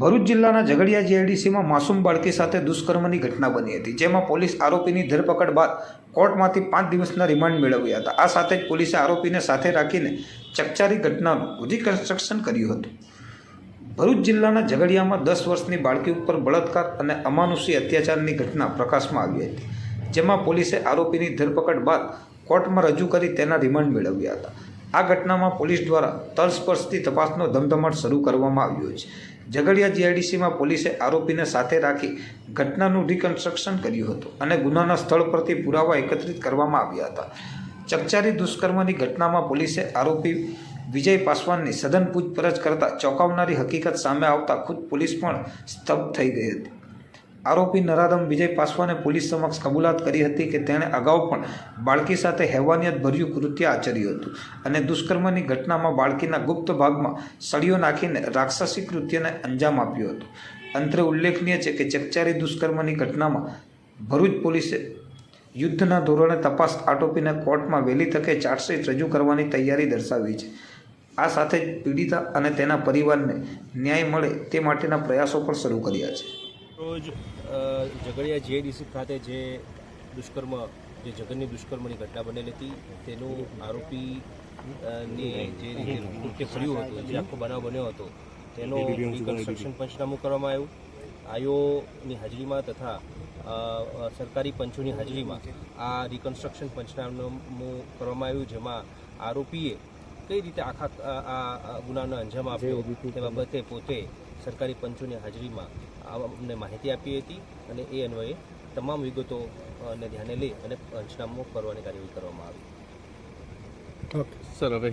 ભરૂચ જિલ્લાના ઝઘડિયા જીઆઈડીસીમાં માસૂમ બાળકી સાથે દુષ્કર્મની ઘટના બની હતી, જેમાં પોલીસ આરોપીની ધરપકડ બાદ કોર્ટમાંથી પાંચ દિવસના રિમાન્ડ મેળવ્યા હતા. આ સાથે જ પોલીસે આરોપીને સાથે રાખીને ચકચારી ઘટનાનું રિકન્સ્ટ્રક્શન કર્યું હતું. ભરૂચ જિલ્લાના ઝઘડિયામાં દસ વર્ષની બાળકી ઉપર બળાત્કાર અને અમાનુષી અત્યાચારની ઘટના પ્રકાશમાં આવી હતી, જેમાં પોલીસે આરોપીની ધરપકડ બાદ કોર્ટમાં રજૂ કરી તેના રિમાન્ડ મેળવ્યા હતા. આ ઘટનામાં પોલીસ દ્વારા તલસ્પર્શથી તપાસનો ધમધમાટ શરૂ કરવામાં આવ્યો છે. ઝઘડિયા જીઆઈડીસીમાં પોલીસે આરોપીને સાથે રાખી ઘટનાનું રિકન્સ્ટ્રક્શન કર્યું હતું અને ગુનાના સ્થળ પરથી પુરાવા એકત્રિત કરવામાં આવ્યા હતા. ચકચારી દુષ્કર્મની ઘટનામાં પોલીસે આરોપી વિજય પાસવાનની સઘન પૂછપરછ કરતા ચોંકાવનારી હકીકત સામે આવતા ખુદ પોલીસ પણ સ્તબ્ધ થઈ ગઈ હતી. આરોપી નરાધમ વિજય પાસવાને પોલીસ સમક્ષ કબૂલાત કરી હતી કે તેણે અગાઉ પણ બાળકી સાથે હેવાનિયત ભર્યું કૃત્ય આચર્યું હતું અને દુષ્કર્મની ઘટનામાં બાળકીના ગુપ્ત ભાગમાં સળીઓ નાખીને રાક્ષસી કૃત્યને અંજામ આપ્યો હતો. અંતરે ઉલ્લેખનીય છે કે ચકચારી દુષ્કર્મની ઘટનામાં ભરૂચ પોલીસે યુદ્ધના ધોરણે તપાસ આટોપીને કોર્ટમાં વહેલી તકે ચાર્જશીટ રજૂ કરવાની તૈયારી દર્શાવી છે. આ સાથે જ પીડિતા અને તેના પરિવારને ન્યાય મળે તે માટેના પ્રયાસો પણ શરૂ કર્યા છે. રોજ ઝઘડિયા જીઆઈડીસી ખાતે જે દુષ્કર્મ જે જગનની દુષ્કર્મની ઘટના બનેલી હતી તેનું આરોપી ને જે રીતે કૃત્ય કર્યું હતું જે આખો બનાવ બન્યો હતો તેનો રિકન્સ્ટ્રક્શન પંચનામું કરવામાં આવ્યું. આયોની હાજરીમાં તથા સરકારી પંચોની હાજરીમાં આ રિકન્સ્ટ્રક્શન પંચનામું કરવામાં આવ્યું જેમાં આરોપીએ કઈ રીતે આખા આ ગુનાનો અંજામ આપ્યો તે બાબતે પોતે સરકારી પંચોની હાજરીમાં આ અમને માહિતી આપી હતી અને એ અન્વયે તમામ વિગતો ને ધ્યાને લઈ અને પંચનામું કરવાની કાર્યવાહી કરવામાં આવી. સર હવે